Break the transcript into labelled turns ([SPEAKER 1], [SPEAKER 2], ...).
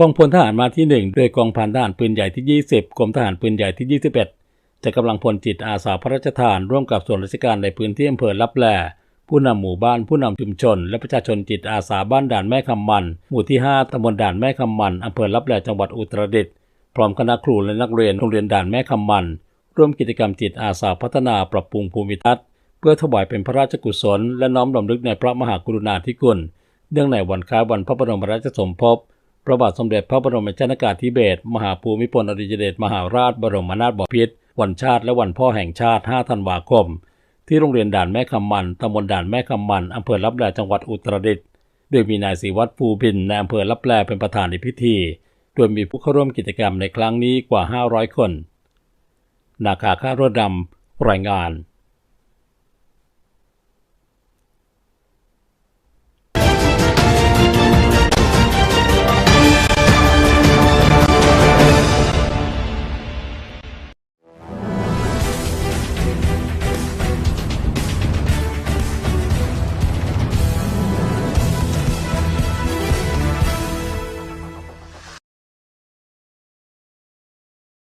[SPEAKER 1] กองพลทหารมาที่1ด้วยกองพันทหารปืนใหญ่ที่ 20 กรมทหารปืนใหญ่ที่ 21 จะกำลังพลจิตอาสาพระราชทาน ร่วมกับส่วนราชการในพื้นที่อำเภอลับแล ผู้นำหมู่บ้านผู้นำชุมชน และประชาชนจิตอาสาบ้านด่านแม่คำมัน หมู่ที่ 5ตำบลด่านแม่คำมันอำเภอลับแลจังหวัดอุตรดิตถ์พร้อมคณะครูและนักเรียนโรงเรียนด่านแม่คำมัน ร่วมกิจกรรมจิตอาสาพัฒนาปรับปรุงภูมิทัศน์เพื่อถวายเป็นพระราชกุศล และน้อมรำลึกในพระมหากรุณาธิคุณ เนื่องในวันคล้ายวันพระบรมราชสมภพ พระบาทสมเด็จพระบรมชนากาธิเบศรมหาภูมิพลอดุลยเดชมหาราชบรมนาถบพิตรวันชาติและวันพ่อแห่งชาติ 5 ธันวาคม ที่โรงเรียนด่านแม่คำมันตำบลด่านแม่คำมันอำเภอลับแลจังหวัดอุตรดิตถ์โดยมีนายศรีวัฒน์ภูบินในอำเภอลับแลเป็นประธานในพิธี โดยมีผู้เข้าร่วมกิจกรรมในครั้งนี้กว่า 500 คน นาคาข้ารถดำรายงาน